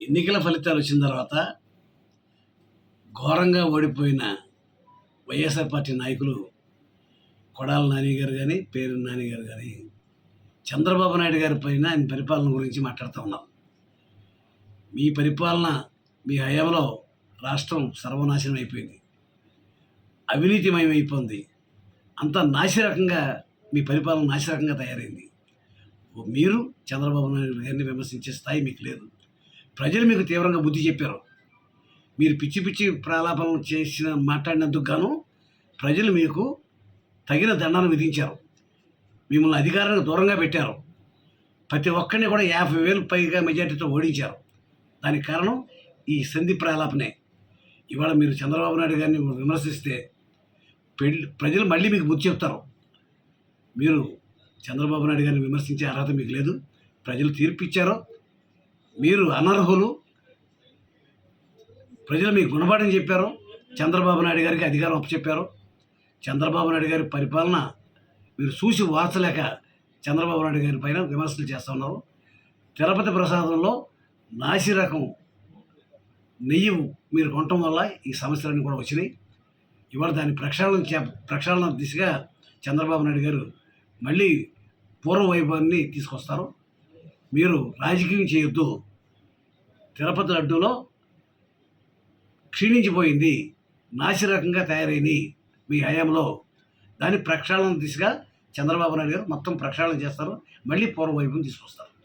ఎన్నికల ఫలితాలు వచ్చిన తర్వాత ఘోరంగా ఓడిపోయిన వైఎస్ఆర్ పార్టీ నాయకులు కొడాల నాని గారు కానీ పేరు నాని గారు కానీ చంద్రబాబు నాయుడు గారి పైన ఆయన పరిపాలన గురించి మాట్లాడుతూ ఉన్నారు మీ పరిపాలన మీ హయాంలో రాష్ట్రం సర్వనాశనం అయిపోయింది. అవినీతిమయం అయిపోయింది అంత నాసిరకంగా మీ పరిపాలన నాసిరకంగా తయారైంది. మీరు చంద్రబాబు నాయుడు గారిని విమర్శించే స్థాయి మీకు లేదు. ప్రజలు మీకు తీవ్రంగా బుద్ధి చెప్పారు. మీరు పిచ్చి పిచ్చి ప్రలాపం చేసిన మాట్లాడినందుకు గాను ప్రజలు మీకు తగిన దండను విధించారు. మిమ్మల్ని అధికారానికి దూరంగా పెట్టారు. ప్రతి ఒక్కరిని కూడా యాభై వేలు పైగా మెజార్టీతో ఓడించారు. దానికి కారణం ఈ సంధి ప్రలాపనే. ఇవాళ మీరు చంద్రబాబు నాయుడు గారిని విమర్శిస్తే పెళ్ళి ప్రజలు మళ్ళీ మీకు బుద్ధి చెప్తారు. మీరు చంద్రబాబు నాయుడు గారిని విమర్శించే అర్హత మీకు లేదు. ప్రజలు తీర్పిచ్చారు మీరు అనర్హులు. ప్రజలు మీకు గుణపాఠం చెప్పారు. చంద్రబాబు నాయుడు గారికి అధికారం అప్పచెప్పారు. చంద్రబాబు నాయుడు గారి పరిపాలన మీరు చూసి వార్చలేక చంద్రబాబు నాయుడు గారి పైన విమర్శలు చేస్తూ ఉన్నారు. తిరుపతి ప్రసాదంలో నాసి రకం నెయ్యి మీరు కొనటం వల్ల ఈ సమస్యలన్నీ కూడా వచ్చినాయి. ఇవాళ దాని ప్రక్షాళన చే ప్రక్షాళన దిశగా చంద్రబాబు నాయుడు గారు మళ్ళీ పూర్వ వైభవాన్ని తీసుకొస్తారు. మీరు రాజకీయం చేయొద్దు. తిరుపతి లడ్డూలో క్షీణించిపోయింది నాసిరకంగా తయారైంది మీ హయాంలో. దాని ప్రక్షాళన దిశగా చంద్రబాబు నాయుడు గారు మొత్తం ప్రక్షాళన చేస్తారు మళ్ళీ పూర్వ తీసుకొస్తారు.